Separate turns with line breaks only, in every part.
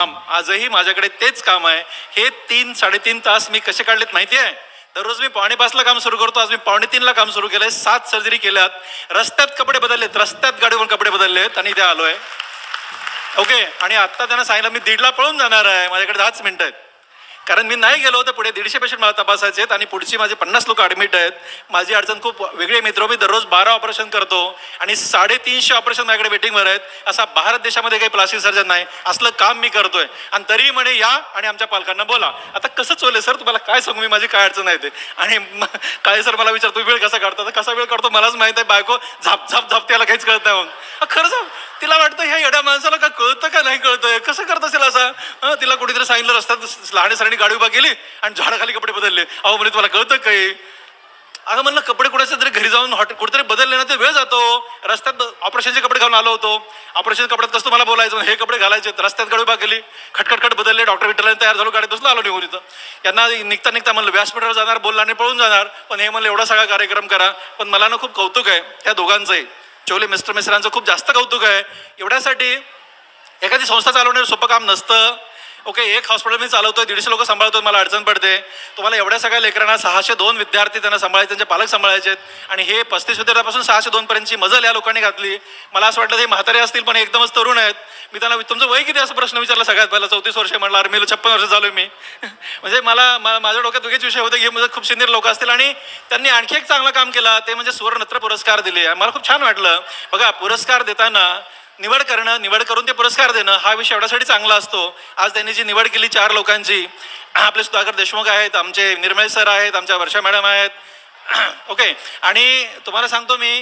काम. आजही माझ्याकडे तेच काम आहे. हे तीन साडेतीन तास मी कसे काढलेत माहिती आहे? दररोज मी पावणे पाचला काम सुरू करतो. आज मी पावणे तीनला काम सुरू केलंय. सात सर्जरी केल्यात. रस्त्यात कपडे बदललेत. रस्त्यात गाडीवर कपडे बदललेत. आणि इथे आलोय. ओके आणि आत्ता त्यांना सांगितलं मी दीडला पळून जाणार आहे. माझ्याकडे दहाच मिनिटं आहेत. कारण मी नाही गेलो तर पुढे दीडशे पेशंट मला तपासायचे आहेत आणि पुढची माझे पन्नास लोक ॲडमिट आहेत. माझी अडचण खूप वेगळी मित्र मी दररोज बारा ऑपरेशन करतो आणि साडेतीनशे ऑपरेशन माझ्याकडे वेटिंगवर आहेत. असा भारत देशामध्ये काही प्लास्टिक सर्जन नाही. असलं काम मी करतोय. आणि तरी म्हणे या आणि आमच्या पालकांना बोला. आता कसं चोले सर तुम्हाला काय सांगू? मी माझी काय अडचण आहे ते? आणि काय सर मला विचारतो वेळ कसा काढतो? तर कसा वेळ काढतो मलाच माहीत आहे. बायको झाप झाप झाप त्याला काहीच कळत नाही मग खरंच तिला वाटतं ह्या येड्या माणसाला का कळतं का नाही कळतंय? कसं करत असेल असं? तिला कुठेतरी सांगितलं रस्त्यात लहान सरांनी गाडी उभा केली आणि झाडाखाली कपडे बदलले. अहो म्हणजे तुम्हाला कळतं काही अगं म्हणलं कपडे कुणाचे तरी घरी जाऊन हॉटेल कुठेतरी बदलले ना ते वेळ जातो. रस्त्यात ऑपरेशनचे कपडे घालून आलो होतो. ऑपरेशन कपड्यात कसं मला बोलायचं? हे कपडे घालायचे. रस्त्यात गाडी उभा केली. खटखटखट बदलले. डॉक्टर विठ्ठलाने तयार झालो. गाडी बसलो आलो निघून इथं यांना निघता निघता म्हणलं व्यासपीठावर जाणार बोलला आणि पळून जाणार. पण हे म्हणलं एवढा सगळा कार्यक्रम करा. पण मला ना खूप कौतुक आहे त्या दोघांचंही. चोले मिस्टर मिस्टरांचं खूप जास्त कौतुक आहे. एवढ्यासाठी एखादी संस्था चालवणं सोपं काम नसतं. ओके एक हॉस्पिटल मी चालवतोय दीडशे लोक सांभाळतोय मला अडचण पडते. तुम्हाला एवढ्या सगळ्या लेकरांना सहाशे दोन विद्यार्थी त्यांना सांभाळायचे त्यांचे पालक सांभाळायचे आहेत. आणि हे पस्तीस विद्यार्थ्यापासून सहाशे दोन पर्यंतची मजल या लोकांनी घातली. मला असं वाटलं ते म्हातारे असतील पण एकदमच तरुण आहेत. मी त्यांना तुमचं वय किती असं प्रश्न विचारला सगळ्यात पहिला? चौतीस वर्ष म्हणलं आर्मीला छप्पन वर्ष झालो मी. म्हणजे मला मा- माझ्या डोक्यात वेगळेच विषय होते की हे म्हणजे खूप सिनियर लोक असतील. आणि त्यांनी आणखी एक चांगलं काम केलं. ते म्हणजे सुवर्णत्र पुरस्कार दिले. मला खूप छान वाटलं. बघा पुरस्कार देताना निवड करणं निवड करून ते पुरस्कार देणं हा विषय एवढ्यासाठी चांगला असतो. आज त्यांनी जी निवड केली चार लोकांची आपले सुधाकर देशमुख आहेत आमचे निर्मळे सर आहेत आमच्या वर्षा मॅडम आहेत. ओके आणि तुम्हाला सांगतो मी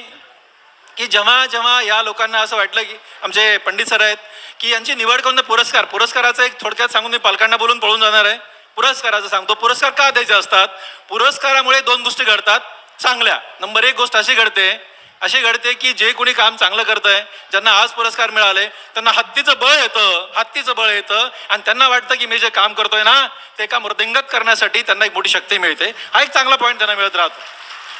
की जेव्हा जेव्हा या लोकांना असं वाटलं की आमचे पंडित सर आहेत की यांची निवड करून पुरस्कार पुरस्काराचं एक थोडक्यात सांगून मी पालकांना बोलून पळून जाणार आहे. पुरस्काराचं सांगतो. पुरस्कार का द्यायचे असतात? पुरस्कारामुळे दोन गोष्टी घडतात. चांगल्या. नंबर एक गोष्ट अशी घडते अशी घडते की जे कोणी काम चांगलं करतंय ज्यांना आज पुरस्कार मिळाले त्यांना हत्तीचं बळ येतं हत्तीचं बळ येतं आणि त्यांना वाटतं की मी जे काम करतोय ना ते काम मृदिंगत करण्यासाठी त्यांना एक मोठी शक्ती मिळते. हा एक चांगला पॉईंट त्यांना मिळत राहतो.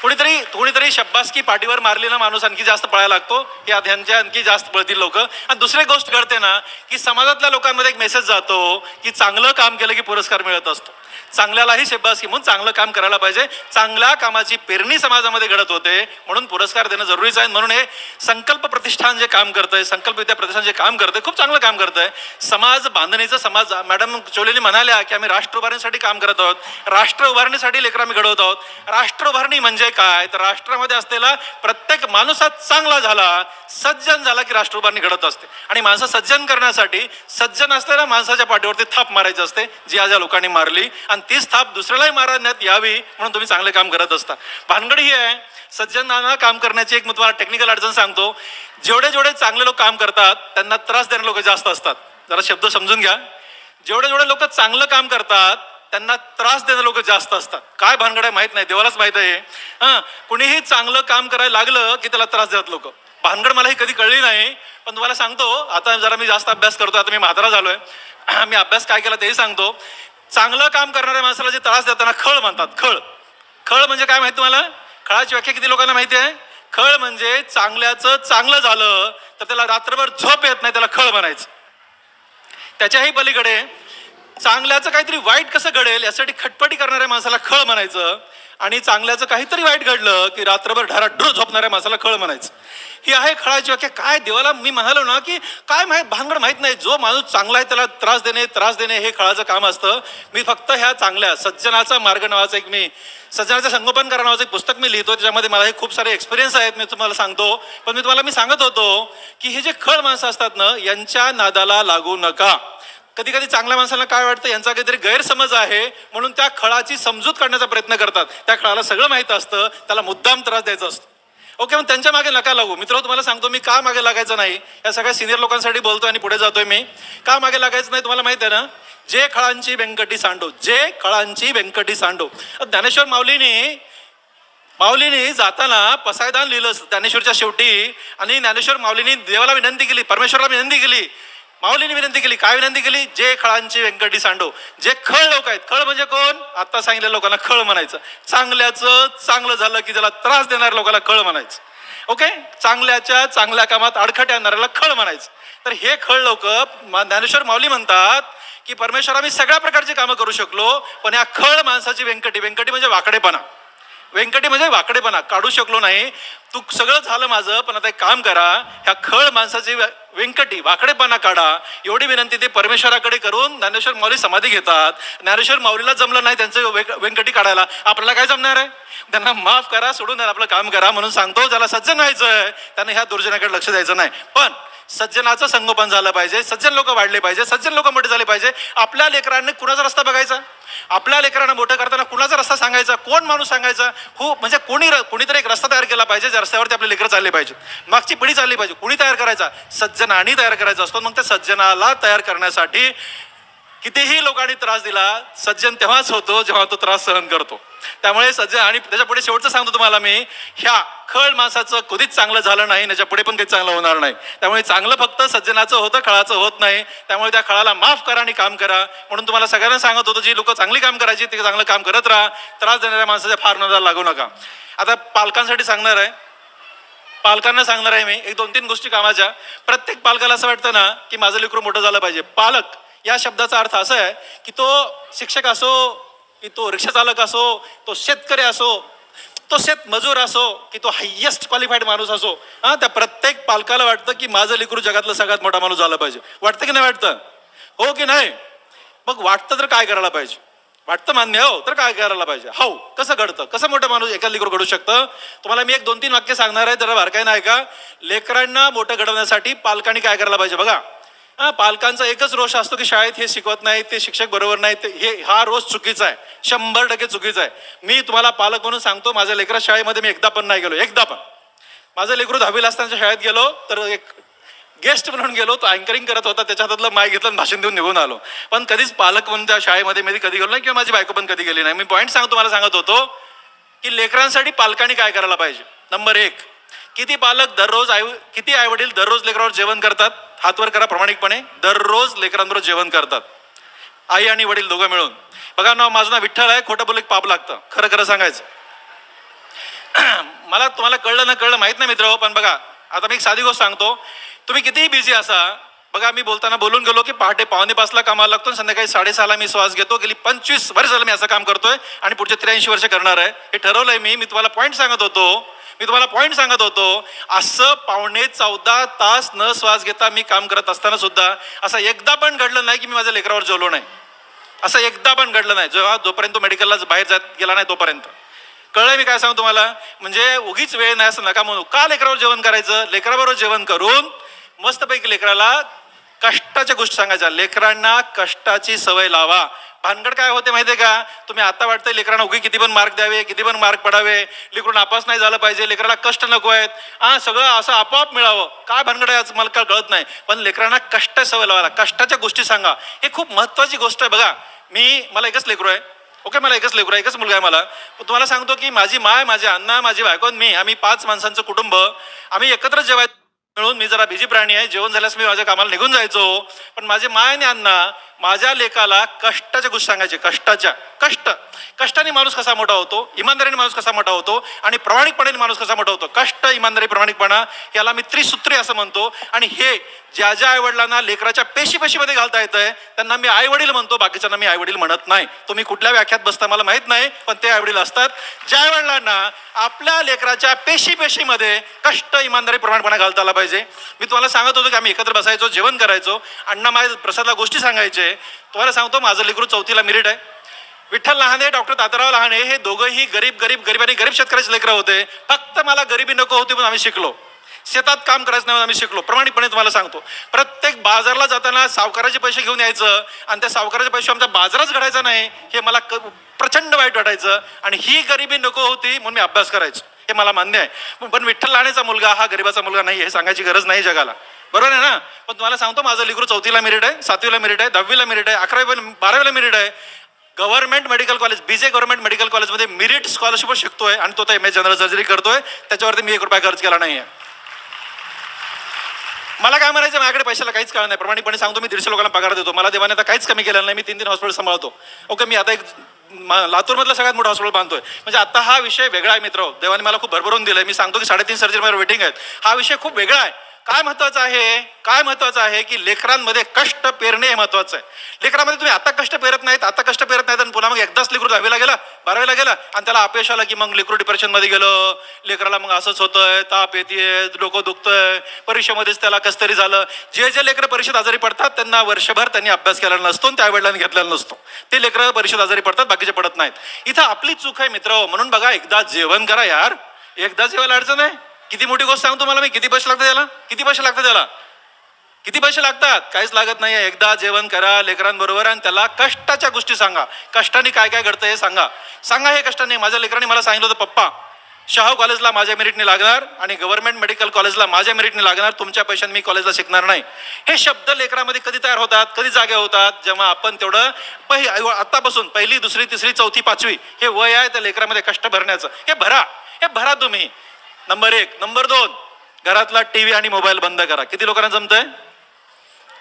कुणीतरी कुणीतरी शब्बासकी पाठीवर मारलेला माणूस आणखी जास्त पळायला लागतो. की ध्यानच्या आणखी जास्त पळतील लोक. आणि दुसरी गोष्ट घडते ना की समाजातल्या लोकांमध्ये एक मेसेज जातो की चांगलं काम केलं की पुरस्कार मिळत असतो. चांगल्यालाही शब्बासकी म्हणून चांगलं काम करायला पाहिजे. चांगल्या कामाची पेरणी समाजामध्ये घडत होते म्हणून पुरस्कार देणं जरुरीचं आहे. म्हणून हे संकल्प प्रतिष्ठान जे काम करतंय संकल्प विद्या प्रतिष्ठान जे काम करतंय खूप चांगलं काम करतंय. समाज बांधणीचं समाज मॅडम चोलेनी म्हणाल्या की आम्ही राष्ट्र उभारणीसाठी काम करत आहोत. राष्ट्र उभारणीसाठी लेकर आम्ही घडवत आहोत. राष्ट्र उभारणी म्हणजे काय? तर राष्ट्रामध्ये असलेला प्रत्येक माणूस चांगला झाला सज्जन झाला की राष्ट्र उभारणी घडत असते. आणि माणसं सज्जन करण्यासाठी सज्जन असलेल्या माणसाच्या पाठीवरती थाप मारायची असते जी आज या लोकांनी मारली. आणि तीच थाप दुसऱ्यालाही मारण्यात यावी म्हणून तुम्ही चांगले काम करत असता. भानगड ही आहे सज्जनांना काम करण्याची एक मी तुम्हाला टेक्निकल अडचण सांगतो. जेवढे जेवढे चांगले लोक काम करतात त्यांना त्रास देणारे लोक जास्त असतात. जरा शब्द समजून घ्या. जेवढे जेवढे लोक चांगलं काम करतात त्यांना त्रास देणारे लोक जास्त असतात. काय भानगड आहे माहीत नाही देवालाच माहीत आहे हां. कुणीही चांगलं काम करायला लागलं की त्याला त्रास देतात लोक. भानगड मला ही कधी कळली नाही पण तुम्हाला सांगतो आता जरा मी जास्त अभ्यास करतो आता मी म्हातारा झालोय. मी अभ्यास काय केला तेही सांगतो. चांगलं काम करणाऱ्या माणसाला जे त्रास देताना खळ म्हणतात खळ. खळ म्हणजे काय माहिती तुम्हाला? खळाची व्याख्या किती लोकांना माहिती आहे? खळ म्हणजे चांगल्याचं चांगलं झालं तर त्याला रात्रभर झोप येत नाही त्याला खळ म्हणायचं. त्याच्याही पलीकडे चांगल्याचं काहीतरी वाईट कसं घडेल यासाठी खटपटी करणाऱ्या माणसाला खळ म्हणायचं. आणि चांगल्याचं काहीतरी वाईट घडलं की रात्रभर ढाराढूर झोपणाऱ्या माणसाला खळ म्हणायचं. ही आहे खळाची व्याख्या काय देवाला मी म्हणालो ना की काय माहीत भानगड माहीत नाही. जो माणूस चांगला आहे त्याला त्रास देणे त्रास देणे हे खळाचं काम असतं. मी फक्त ह्या चांगल्या सज्जनाचा मार्ग नावाचं एक मी सज्जनाचं संगोपन करा नावाचं एक पुस्तक मी लिहितो. त्याच्यामध्ये मला हे खूप सारे एक्सपिरियन्स आहेत मी तुम्हाला सांगतो. पण मी तुम्हाला मी सांगत होतो की हे जे खळ माणसं असतात ना यांच्या नादाला लागू नका. कधी कधी चांगल्या माणसाला काय वाटतं यांचा काहीतरी गैरसमज आहे म्हणून त्या खळाची समजूत काढण्याचा प्रयत्न करतात. त्या खळाला सगळं माहीत असतं त्याला मुद्दाम त्रास द्यायचा असतो. ओके मग त्यांच्या मागे नका लागू. मित्र तुम्हाला सांगतो मी का मागे लागायचं नाही? या सगळ्या सिनियर लोकांसाठी बोलतो आणि पुढे जातोय मी. का मागे लागायचं नाही तुम्हाला माहिती आहे ना? जे खळांची व्यंकटी सांडो जे खळांची व्यंकटी सांडो. ज्ञानेश्वर माऊलीने माऊलीने जाताना पसायदान लिहिलं ज्ञानेश्वरच्या शेवटी आणि ज्ञानेश्वर माऊलीने देवाला विनंती केली परमेश्वराला विनंती केली. माऊलीने विनंती केली काय विनंती केली? जे खळांची व्यंकटी सांडो जे खळ लोक आहेत खळ म्हणजे कोण? आता सांगितलेल्या लोकांना खळ म्हणायचं. चांगल्याचं चांगलं झालं की त्याला त्रास देणाऱ्या लोकांना खळ म्हणायचं. ओके? चांगल्याच्या चांगल्या कामात अडखट येणाऱ्याला खळ म्हणायचं. तर हे खळ लोक ज्ञानेश्वर माऊली म्हणतात की परमेश्वर आम्ही सगळ्या प्रकारची कामं करू शकलो पण या खळ माणसाची व्यंकटी व्यंकटी म्हणजे वाकडेपणा. व्यंकटी म्हणजे वाकडेपणा. काढू शकलो नाही. तू सगळं झालं माझं पण आता एक काम करा ह्या खळ माणसाची व्यंकटी वाकडेपणा काढा. एवढी विनंती ते परमेश्वराकडे करून ज्ञानेश्वर माऊली समाधी घेतात. ज्ञानेश्वर माऊलीला जमलं नाही त्यांचं व्यंक- व्यंकटी काढायला. आपल्याला काय जमणार आहे? त्यांना माफ करा सोडून द्या आपलं काम करा म्हणून सांगतो ज्याला सज्जन व्हायचं त्यांना ह्या दुर्जनाकडे लक्ष द्यायचं नाही. पण सज्जनाचं संगोपन झालं पाहिजे सज्जन लोक वाढले पाहिजे सज्जन लोक मोठे झाले पाहिजे. आपल्या लेकरांनी कुणाचा रस्ता बघायचा? आपल्या लेकरांना मोठं करताना कुणाचा रस्ता सांगायचा? कोण माणूस सांगायचा? हो म्हणजे कोणी र- कोणीतरी एक रस्ता तयार केला पाहिजे ज्या रस्त्यावरती आपले लेकरं चालले पाहिजेत मागची पिढी चालली पाहिजे. कुणी तयार करायचा? सज्जनानी तयार करायचा असतो. मग त्या सज्जनाला तयार करण्यासाठी कितीही लोकांनी त्रास दिला सज्जन तेव्हाच होतो जेव्हा तो त्रास सहन करतो. त्यामुळे सज्जन आणि त्याच्या पुढे शेवटचं सांगतो तुम्हाला मी ह्या खळ माणसाचं कधीच चांगलं झालं नाही त्याच्या पुढे पण काही चांगलं होणार नाही. त्यामुळे चांगलं फक्त सज्जनाचं होतं खळाचं होत नाही. त्यामुळे त्या खळाला माफ करा आणि काम करा. म्हणून तुम्हाला सगळ्यांना सांगत होतो जी लोक चांगली काम करायची ते चांगलं काम करत राहा. त्रास देणाऱ्या माणसाच्या फार नजर लागू नका. आता पालकांसाठी सांगणार आहे. पालकांना सांगणार आहे मी एक दोन तीन गोष्टी कामाच्या. प्रत्येक पालकाला असं वाटतं ना की माझं लेकरू मोठं झालं पाहिजे. पालक या शब्दाचा अर्थ असा आहे की तो शिक्षक असो की तो रिक्षाचालक असो तो शेतकरी असो तो शेत मजूर असो की तो हायेस्ट क्वालिफाईड माणूस असो हां त्या प्रत्येक पालकाला वाटतं की माझं लेकरू जगातलं सगळ्यात मोठा माणूस झाला पाहिजे. वाटतं की नाही वाटतं? हो की नाही? मग वाटतं तर काय करायला पाहिजे? वाटतं मान्य हो तर काय करायला पाहिजे? हो कसं घडतं? कसं मोठं माणूस एका लेकरू घडू शकतं? तुम्हाला मी एक दोन तीन वाक्य सांगणार आहे जरा बारकाईनं ऐका. लेकरांना मोठं घडवण्यासाठी पालकांनी काय करायला पाहिजे बघा. हा पालकांचा एकच रोष असतो की शाळेत हे शिकवत नाही ते शिक्षक बरोबर नाही ते हे हा रोष चुकीचा आहे. शंभर टक्के चुकीचा आहे. मी तुम्हाला पालक म्हणून सांगतो माझ्या लेकरा शाळेमध्ये मी एकदा पण नाही गेलो एकदा पण. माझं लेकरू दहावीला असताना शाळेत गेलो तर एक गेस्ट म्हणून गेलो तो अँकरिंग करत होता त्याच्या हातातलं माय घेतलं भाषण देऊन निघून आलो. पण कधीच पालक म्हणून त्या शाळेमध्ये मी कधी गेलो नाही किंवा माझी बायको पण कधी गेली नाही. मी पॉईंट सांगतो तुम्हाला सांगत होतो की लेकरांसाठी पालकांनी काय करायला पाहिजे? नंबर एक किती पालक दररोज आई किती आईवडील दररोज लेकरावर जेवण करतात? हातवर करा प्रामाणिकपणे. दररोज लेकरांबरोबर जेवण करतात. आई आणि वडील दोघं मिळून. बघा नाव माझं नाव विठ्ठल आहे खोटं बोलले पाप लागतं. खरं खरं सांगायचं. मला तुम्हाला कळलं ना कळलं माहीत नाही मित्र पण बघा आता मी एक साधी गोष्ट सांगतो. तुम्ही कितीही बिझी असा बघा मी बोलताना बोलून गेलो की पहाटे पावणे पाचला कामाला लागतो आणि संध्याकाळी साडेसहाला मी श्वास घेतो. गेली पंचवीस वर्ष झालं मी असं काम करतोय आणि पुढचे त्र्याऐंशी वर्ष करणार आहे. हे ठरवलंय मी. मी तुम्हाला पॉईंट सांगत होतो मी तुम्हाला पॉईंट सांगत होतो असं पावणे चौदा तास न श्वास घेता मी काम करत असताना सुद्धा असं एकदा पण घडलं नाही की मी माझ्या लेकरावर जेवलो नाही. असं एकदा पण घडलं नाही. जेव्हा जोपर्यंत तो मेडिकलला बाहेर जात गेला नाही तोपर्यंत. कळलं मी काय सांगू तुम्हाला? म्हणजे उगीच वेळ नाही असं नका म्हणू. का लेकरावर जेवण करायचं? लेकराबरोबर जेवण करून मस्तपैकी लेकराला कष्टाच्या गोष्टी सांगायच्या. लेकरांना कष्टाची सवय लावा. भानगड काय होते माहिती आहे का? तुम्ही आता वाटतंय लेकरांना उगी किती पण मार्क द्यावे किती पण मार्क पडावे. लेकरून नापास नाही झालं पाहिजे लेकराला कष्ट नको आहेत. हा सगळं असं आपोआप मिळावं. काय भानगड आहे मला काय कळत नाही. पण लेकरांना कष्ट सवय लावायला कष्टाच्या गोष्टी सांगा. हे खूप महत्वाची गोष्ट आहे. बघा मी मला एकच लेकरू आहे. ओके मला एकच लेकरू आहे. एकच मुलगा आहे मला. तुम्हाला सांगतो की माझी माय माझे अण्णा माझी बायको मी आम्ही पाच माणसांचं कुटुंब. आम्ही एकत्र जेवायचं. मिळून मी जरा बिझी प्राणी आहे. जेवण झाल्यास मी माझ्या कामाला निघून जायचो. पण माझे माय आणि अण्णा माझ्या लेखाला कष्टाच्या गोष्टी सांगायचे. कष्टाच्या. कष्ट कष्टाने माणूस कसा मोठा होतो इमानदारीने माणूस कसा मोठा होतो आणि प्रामाणिकपणे माणूस कसा मोठा होतो? कष्ट इमानदारी प्रामाणिकपणा याला मी त्रिसूत्री असं म्हणतो. आणि हे ज्या ज्या आईवडिलांना लेकराच्या पेशी पेशीमध्ये घालता येत आहे त्यांना मी आई वडील म्हणतो. बाकीच्यांना मी आई वडील म्हणत नाही. तुम्ही कुठल्या व्याख्यात बसता मला माहीत नाही पण ते आई वडील असतात. ज्या आईवडिलांना आपल्या लेकराच्या पेशी पेशीमध्ये कष्ट इमानदारी प्रमाणपणा घालता आला पाहिजे. मी तुम्हाला सांगत होतो की आम्ही एकत्र बसायचो जेवण करायचो. अण्णा माझ्या प्रसादला गोष्टी सांगायचे. तुम्हाला सांगतो माझं लेकरू चौथीला मिरिट आहे. विठ्ठल लहाने डॉक्टर ताताराव लहाने हे दोघंही गरीब गरीब गरीब आणि गरीब शेतकऱ्याचे लेकरं होते. फक्त मला गरिबी नको होती म्हणून आम्ही शिकलो. शेतात काम करायचं नाही म्हणून आम्ही शिकलो. प्रमाणितपणे तुम्हाला सांगतो. प्रत्येक बाजारला जाताना सावकाराचे पैसे घेऊन यायचं आणि त्या सावकाराचे पैसे आमचा बाजारच घडायचा नाही हे मला क- प्रचंड वाईट वाटायचं आणि ही गरिबी नको होती म्हणून मी अभ्यास करायचो. हे मला मान्य आहे. पण- पण विठ्ठल लहानेचा मुलगा हा गरिबाचा मुलगा नाही हे सांगायची गरज नाही जगाला. बरोबर आहे ना? पण तुम्हाला सांगतो माझं लेकरू चौथीला मेरिट आहे सातवीला मेरिट आहे दहावीला मेरिट आहे अकरावी बारावीला मेरिट आहे. Government medical college BJ government medical कॉलेजमध्ये मिरिट स्कॉलरशिप शिकतोय आणि तो एम ए जनरल सर्जरी करतोय. त्याच्यावरती मी एक रुपया खर्च केला नाही आहे मला काय म्हणायचं माझ्याकडे पैशाला काहीच कळलं नाही. प्रमाणिकपणे सांगतो मी दीडशे लोकांना पगार देतो. मला देवाने आता काहीच कमी केलं नाही. मी तीन तीन हॉस्पिटल सांभाळतो. ओके मी आता एक लातूरमधलं सगळ्यात मोठं हॉस्पिटल बांधतोय. म्हणजे आता हा विषय वेगळा आहे मित्र. देवाने मला खूप भरभरून दिलाय. मी सांगतो की साडेतीन सर्जरी माझ्या वेटिंग आहेत. हा विषय खूप वेगळा आहे. काय महत्वाचं आहे? काय महत्वाचं आहे की लेकरांमध्ये कष्ट पेरणे हे महत्वाचं आहे. लेकरामध्ये तुम्ही आता कष्ट पेरत नाहीत आता कष्ट पेरत नाहीत आणि पुन्हा मग एकदाच लेकरू दहावीला गेला बारावीला गेला आणि त्याला अपयश आलं की मग लेकरू डिप्रेशनमध्ये गेलं. लेकराला मग असंच होतंय ताप येते डोकं दुखतंय परीक्षेमध्येच त्याला कसं तरी झालं. जे जे लेकरं परीक्षेत आजारी पडतात त्यांना वर्षभर त्यांनी अभ्यास केलेला नसतो आणि त्या वडिलांनी घेतलेला नसतो. ते लेकरं परीक्षेत आजारी पडतात बाकीचे पडत नाहीत. इथं आपली चूक आहे मित्र म्हणून बघा एकदा जेवण करा यार. एकदा जेवायला अडचण आहे? किती मोठी गोष्ट सांगतो तुम्हाला मी? किती पैसे लागतात त्याला किती पैसे लागतात त्याला किती पैसे लागतात? काहीच लागत नाही एकदा जेवण करा लेकरांबरोबर आणि त्याला कष्टाच्या गोष्टी सांगा. कष्टाने काय काय घडतं हे सांगा. सांगा हे कष्टाने. माझ्या लेकरांनी मला सांगितलं होतं पप्पा शाहू कॉलेजला माझ्या मेरिटने लागणार आणि गव्हर्नमेंट मेडिकल कॉलेजला माझ्या मेरिटने लागणार. तुमच्या पैशाने मी कॉलेजला शिकणार नाही. हे शब्द लेकरामध्ये कधी तयार होतात? कधी जागे होतात? जेव्हा आपण तेवढं पहि आत्तापासून पहिली दुसरी तिसरी चौथी पाचवी हे वय आहे त्या लेकरामध्ये कष्ट भरण्याचं. हे भरा. हे भरा तुम्ही. नंबर एक. नंबर दोन. घरातला टीव्ही आणि मोबाईल बंद करा. किती लोकांना जमतंय?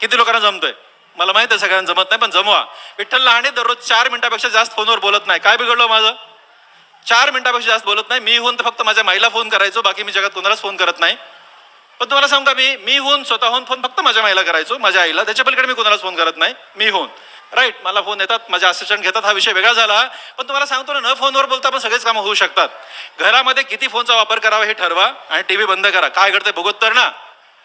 किती लोकांना जमतंय? मला माहीत आहे सगळ्यांना जमत नाही पण जमवा. विठ्ठल लहाणे दररोज चार मिनिटापेक्षा जास्त फोनवर बोलत नाही. काय बिघडलं माझं? चार मिनिटापेक्षा जास्त बोलत नाही. मी होऊन तर फक्त माझ्या माईला फोन करायचो. बाकी मी जगात कोणालाच फोन करत नाही. पण तुम्हाला सांगता मी मी? होऊन स्वतःहून फोन फक्त माझ्या माईला करायचो माझ्या आईला. त्याच्या पलीकडे मी कोणालाच फोन करत नाही. मी होऊन राईट मला फोन येतात माझे असिस्टंट घेतात हा विषय वेगळा झाला. पण तुम्हाला सांगतो ना न फोनवर बोलता पण सगळेच कामं होऊ शकतात. घरामध्ये किती फोनचा वापर करावा हे ठरवा आणि टीव्ही बंद करा. काय घडतंय बघत तर ना.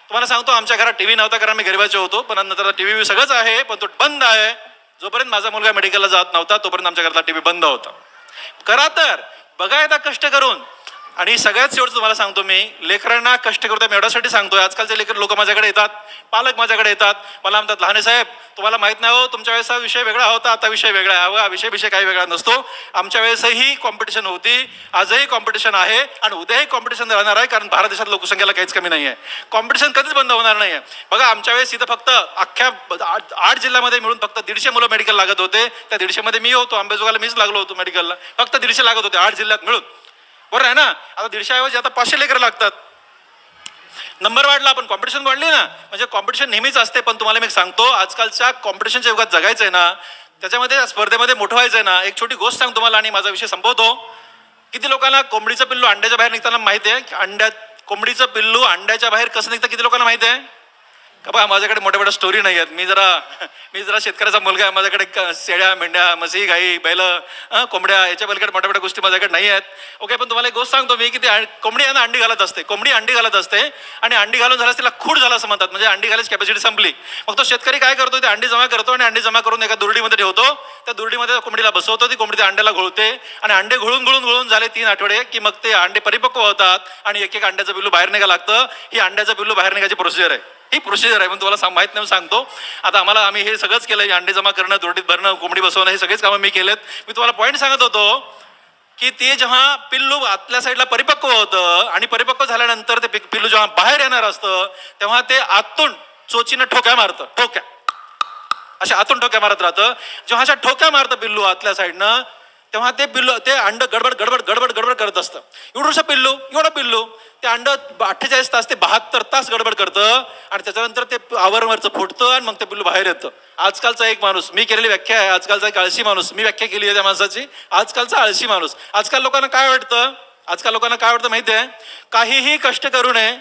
तुम्हाला सांगतो आमच्या घरात टीव्ही नव्हता कारण मी गरिबाचे होतो पण नंतर टीव्ही सगळंच आहे पण तो बंद आहे. जोपर्यंत माझा मुलगा मेडिकलला जात नव्हता तोपर्यंत आमच्या घरातला टीव्ही बंद होता. करा तर. बघा एकदा कष्ट करून. आणि सगळ्यात शेवटचं तुम्हाला सांगतो मी लेकरांना कष्ट करतो मी एवढ्यासाठी सांगतोय आजकालचे लेकर लोक माझ्याकडे येतात पालक माझ्याकडे येतात. मला म्हणतात लहाने साहेब तुम्हाला माहीत नाही हो तुमच्या वेळेस हा विषय वेगळा होता आता विषय वेगळा आहे. हा विषय विषय काही वेगळा नसतो. आमच्या वेळेसही कॉम्पिटिशन होती आजही कॉम्पिटिशन आहे आणि उद्याही कॉम्पिटिशन राहणार आहे कारण भारत देशात लोकसंख्येला काहीच कमी नाही आहे कॉम्पिटिशन कधीच बंद होणार नाही आहे बघा आमच्या वेळेस इथं फक्त अख्ख्या आठ आठ जिल्ह्यामध्ये मिळून फक्त दीडशे मुलं मेडिकल लागत होते. त्या दीडशेमध्ये मी होतो आंबेजोगाला मीच लागलो होतो मेडिकलला फक्त दीडशे लागत होते आठ जिल्ह्यात मिळून. बरं आहे ना? आता दीडशे ऐवजी आता पाचशे लेकर लागतात. नंबर वाढला आपण कॉम्पिटिशन वाढली ना? म्हणजे कॉम्पिटिशन नेहमीच असते पण तुम्हाला मी सांगतो आजकालच्या कॉम्पिटिशनच्या युगात जगायचं आहे ना त्याच्यामध्ये स्पर्धेमध्ये मोठं व्हायचं आहे ना एक छोटी गोष्ट सांग तुम्हाला आणि माझा विषय संपवतो. किती लोकांना कोंबडीचं पिल्लू अंड्याच्या बाहेर निघताना माहिती आहे? की अंड्यात कोंबडीचं पिल्लू अंड्याच्या बाहेर कसं निघतं किती लोकांना माहिती आहे? का बघा माझ्याकडे मोठ्या मोठ्या स्टोरी नाही आहेत. मी जरा मी जरा शेतकऱ्याचा मुलगा आहे. माझ्याकडे क- शेळ्या मेंढ्या म्हशी गाई बैल कोंबड्या याच्या पलीकडे मोठ्या मोठ्या गोष्टी माझ्याकडे नाही आहेत. ओके पण तुम्हाला एक गोष्ट सांगतो मी की ते कोंबडी आहे ना अंडी घालत असते. कोंबडी अंडी घालत असते आणि अंडी घालून झाल्यास तिला खूड झाला असं म्हणतात. म्हणजे अंडी घालायची कॅपॅसिटी संपली. मग तो शेतकरी काय करतो ते अंडी जमा करतो आणि अंडी जमा करून एका दुर्डीमध्ये ठेवतो. त्या दुर्डीमध्ये कोंबडीला बसवतो. ती कोंबडी त्या अंड्याला घोळते आणि अंडे घोळून घोळून घोळून झाले तीन आठवडे की मग ते अंडे परिपक्व होतात आणि एक एक अंड्याचं पिल्लू बाहेर निघा लागतं. ही अंड्याचं पिल्लू बाहेर निघायची प्रोसिजर आहे. ही प्रोसिजर आहे पण तुम्हाला सांग- माहीत नाही सांगतो. आता आम्हाला आम्ही हे सगळंच केलं अंडे जमा करणं दुरडीत भरणं कोंबडी बसवणं हे सगळेच कामं मी केलेत. मी तुम्हाला पॉईंट सांगत होतो की ते जेव्हा पिल्लू आतल्या साईडला परिपक्व होतं आणि परिपक्व झाल्यानंतर ते पिक- पिल्लू जेव्हा बाहेर येणार असतं तेव्हा ते आतून चोचीनं ठोक्या मारतं ठोक्या. अशा आतून ठोक्या मारत राहतं. जेव्हा अशा ठोक्या मारतं पिल्लू आतल्या साईडनं तेव्हा ते पिल्लू ते अंड गडबड गडबड गडबड गडबड करत असतं. एवढंसं पिल्लू एवढं पिल्लू ते अंड अठ्ठेचाळीस तास ते बहात्तर तास गडबड करतं आणि त्याच्यानंतर ते आवरणवरचं फुटतं आणि मग ते पिल्लू बाहेर येतं. आजकालचा एक माणूस मी केलेली व्याख्या आहे आजकालचा एक आळशी माणूस मी व्याख्या केली आहे त्या माणसाची आजकालचा आळशी माणूस. आजकाल लोकांना काय वाटतं? आजकाल लोकांना काय वाटतं माहिती आहे काहीही कष्ट करू नये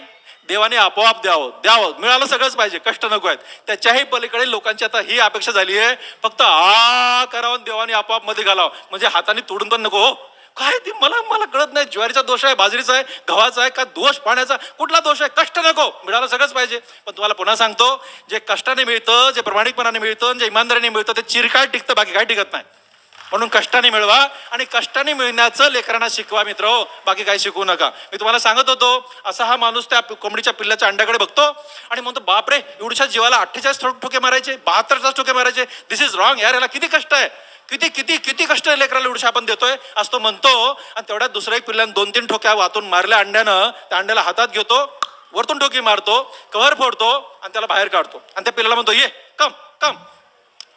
देवाने आपोआप द्यावं द्यावं. मिळालं सगळंच पाहिजे कष्ट नको आहेत. त्याच्याही पलीकडे लोकांची आता ही अपेक्षा झाली आहे. फक्त आ करावं देवाने आपोआपमध्ये घालावं. म्हणजे हाताने तोडून पण नको हो. काय ते? मला मला कळत नाही. ज्वारीचा दोष आहे बाजरीचा आहे गव्हाचा आहे का दोष पाण्याचा? कुठला दोष आहे? कष्ट नको. मिळालं सगळंच पाहिजे. पण तुम्हाला पुन्हा सांगतो जे कष्टाने मिळतं जे प्रामाणिकपणाने मिळतं जे इमानदारीने मिळतं ते चिरकाळ टिकतं बाकी काय टिकत नाही. म्हणून कष्टाने मिळवा आणि कष्टाने मिळण्याचं लेकरांना शिकवा मित्र हो. बाकी काही शिकवू नका. मी तुम्हाला सांगत होतो असा हा माणूस त्या कोंबडीच्या पिल्ल्याच्या अंड्याकडे बघतो आणि म्हणतो बापरे एवढ्या जीवाला अठ्ठेचाळीस ठोके मारायचे बहात्तर तास ठोके मारायचे. दिस इज रॉंग यार याला किती कष्ट आहे? किती किती किती कष्ट आहे लेकराला एवढ्या आपण देतोय? असं तो म्हणतो आणि तेवढ्या दुसऱ्या एक पिल्ल्यानं दोन तीन ठोक्या वातून मारल्या अंड्यानं. त्या अंड्याला हातात घेतो वरतून ठोकी मारतो कव्हर फोडतो आणि त्याला बाहेर काढतो. आणि त्या पिल्लाला म्हणतो ये कम कम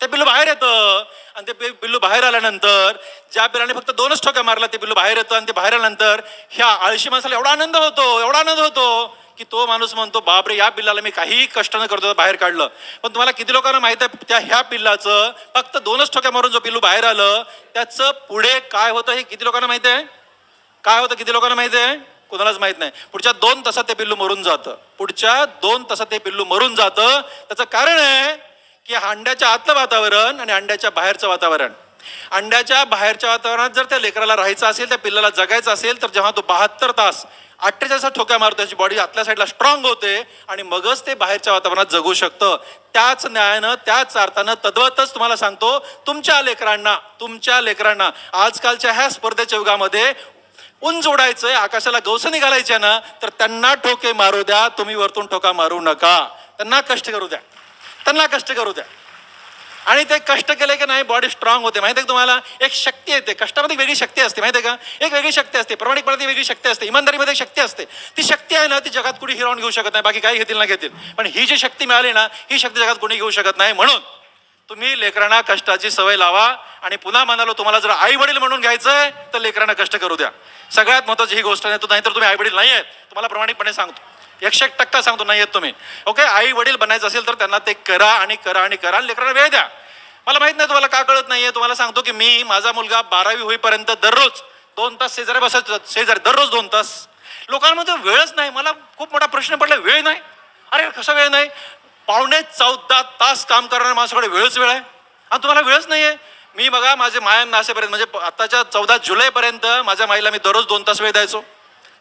ते बिल्लू बाहेर येतं. आणि ते पिल्लू बिल्लू बाहेर आल्यानंतर ज्या पिल्लाने फक्त दोनच ठोक्या मारला ते बिल्लू बाहेर येतं. आणि ते बाहेर आल्यानंतर ह्या आळशी माणसाला एवढा आनंद होतो एवढा आनंद होतो की तो माणूस म्हणतो बापरे या पिल्लाला मी काहीही कष्ट न करतो बाहेर काढलं. पण तुम्हाला किती लोकांना माहीत आहे त्या ह्या पिल्लाचं फक्त दोनच ठोक्या मारून जो पिल्लू बाहेर आलं त्याचं पुढे काय होतं हे किती लोकांना माहिती आहे? काय होतं किती लोकांना माहिती आहे? कोणालाच माहीत नाही. पुढच्या दोन तासात ते पिल्लू मरून जातं. पुढच्या दोन तासात ते पिल्लू मरून जातं. त्याचं कारण आहे की अंड्याच्या आतलं वातावरण आणि अंड्याच्या बाहेरचं वातावरण. अंड्याच्या बाहेरच्या वातावरणात जर त्या लेकराला राहायचं असेल त्या पिल्लाला जगायचं असेल तर जेव्हा तो बहात्तर तास अठ्ठेचाळीस ठोक्या मारतो त्याची बॉडी आतल्या साईडला स्ट्रॉंग होते आणि मगच ते बाहेरच्या वातावरणात जगू शकतं. त्याच न्यायानं त्याच अर्थानं तद्वतच तुम्हाला सांगतो तुमच्या लेकरांना तुमच्या लेकरांना आजकालच्या ह्या स्पर्धेच्या युगामध्ये उंच उडायचंय आकाशाला गवसणी घालायच्या ना तर त्यांना ठोके मारू द्या तुम्ही वरतून ठोका मारू नका. त्यांना कष्ट करू द्या. त्यांना कष्ट करू द्या. आणि ते कष्ट केले की नाही बॉडी स्ट्रॉंग होते. माहिती आहे का तुम्हाला? एक शक्ती येते. कष्टामध्ये वेगळी शक्ती असते. माहिती आहे का? एक वेगळी शक्ती असते. प्रामाणिकपणाची वेगळी शक्ती असते. इमानदारीमध्ये एक शक्ती असते. ती शक्ती आहे ना ती जगात कुणी हिरावून घेऊ शकत नाही. बाकी काही घेतील ना घेतील. पण ही जी शक्ती मिळाली ना ही शक्ती जगात कुणी घेऊ शकत नाही. म्हणून तुम्ही लेकरांना कष्टाची सवय लावा आणि पुन्हा म्हणालो तुम्हाला जर आई वडील म्हणून आहे तर लेकरांना कष्ट करू द्या. सगळ्यात महत्वाची ही गोष्ट नाही तर नाहीतर तुम्ही आई वडील नाही आहेत तुम्हाला प्रामाणिकपणे सांगतो. एकशे एक टक्का सांगतो नाही येत तुम्ही. ओके आई वडील बनायचं असेल तर त्यांना ते करा आणि करा आणि करा आणि लेकरांना वेळ द्या. मला माहीत नाही तुम्हाला का कळत नाहीये. तुम्हाला सांगतो की मी माझा मुलगा बारावी होईपर्यंत दररोज दोन तास शेजारी बसायचो. शेजारी दररोज दोन तास. लोकांमध्ये वेळच नाही. मला खूप मोठा प्रश्न पडला वेळ नाही? अरे कसा वेळ नाही? पावणे चौदा तास काम करणाऱ्या माणसाकडे वेळच वेळ आहे. आणि तुम्हाला वेळच नाही आहे मी बघा माझे मायांना असेपर्यंत म्हणजे आत्ताच्या आताच्या चौदा जुलैपर्यंत माझ्या माईला मी दररोज दोन तास वेळ द्यायचो.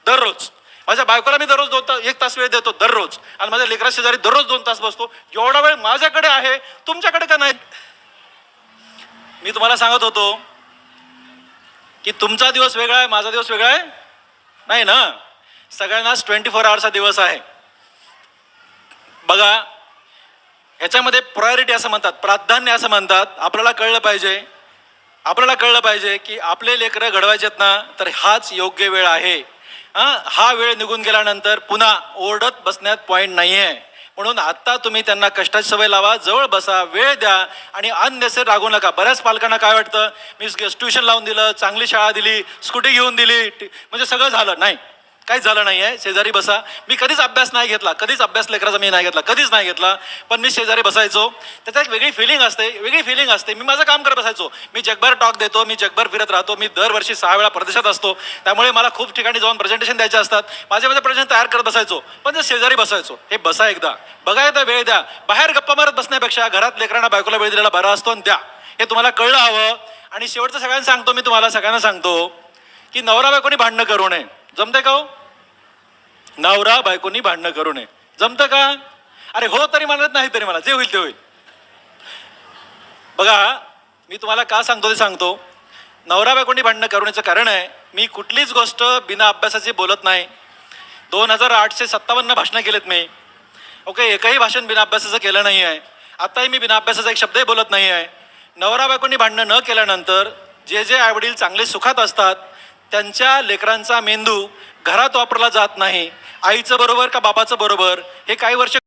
दररोज. माझ्या बायकोला मी दररोज दोन तास एक तास वेळ देतो दररोज. आणि माझ्या लेकरा शेजारी दररोज दोन तास बसतो. एवढा वेळ माझ्याकडे आहे तुमच्याकडे का नाही? मी तुम्हाला सांगत होतो की तुमचा दिवस वेगळा आहे माझा दिवस वेगळा आहे? नाही ना? सगळ्यांनाच ट्वेंटी फोर आवर्सचा दिवस आहे. बघा ह्याच्यामध्ये प्रायोरिटी असं म्हणतात प्राधान्य असं म्हणतात. आपल्याला कळलं पाहिजे. आपल्याला कळलं पाहिजे की आपले लेकरं घडवायचेत ना तर हाच योग्य वेळ आहे. हां हा वेळ निघून गेल्यानंतर पुन्हा ओरडत बसण्यात पॉईंट नाही आहे म्हणून आत्ता तुम्ही त्यांना कष्टाची सवय लावा जवळ बसा वेळ द्या आणि अननेसेसरी रागू नका. बऱ्याच पालकांना काय वाटतं? मी ट्युशन लावून दिलं चांगली शाळा दिली स्कूटी घेऊन दिली म्हणजे सगळं झालं. नाही. काहीच झालं नाही आहे शेजारी बसा. मी कधीच अभ्यास नाही घेतला. कधीच अभ्यास लेकराचा मी नाही घेतला. कधीच नाही घेतला. पण मी शेजारी बसायचो. त्याच्यात एक वेगळी फिलिंग असते. वेगळी फिलिंग असते. मी माझं काम करत बसायचो. मी जगभर टॉक देतो. मी जगभर फिरत राहतो. मी दरवर्षी सहा वेळा प्रदेशात असतो. त्यामुळे मला खूप ठिकाणी जाऊन प्रेझेंटेशन द्यायचे असतात. माझे माझे प्रेझेंटेशन तयार करत बसायचो. पण ते शेजारी बसायचो. हे बसा एकदा. बघा एकदा वेळ द्या. बाहेर गप्पा मारत बसण्यापेक्षा घरात लेकरांना बायकोला वेळ दिलेला बरा असतो आणि द्या. हे तुम्हाला कळलं हवं. आणि शेवटचं सगळ्यांना सांगतो मी तुम्हाला. सगळ्यांना सांगतो की नवरा बायकोनी भांडणं करू नये. जमते का हो? नवरा बायकोनी भांडणं करू नये. जमतं का? अरे हो तरी म्हणत नाही तरी मला. जे होईल ते होईल. बघा मी तुम्हाला का सांगतो ते सांगतो. नवरा बायकोनी भांडणं करण्याचं कारण आहे मी कुठलीच गोष्ट बिना अभ्यासाची बोलत नाही. दोन हजार आठशे सत्तावन्न भाषणं केलेत मी. ओके एकही भाषण बिना अभ्यासाचं केलं नाही आहे. आताही मी बिना अभ्यासाचा एक शब्दही बोलत नाही आहे. नवरा बायकोनी भांडणं न केल्यानंतर जे जे आईवडील चांगले सुखात असतात त्यांच्या लेकरांचा मेंदू घरात वापरला जात नाही. आईचं बरोबर का बाबाचं बरोबर हे काही वर्ष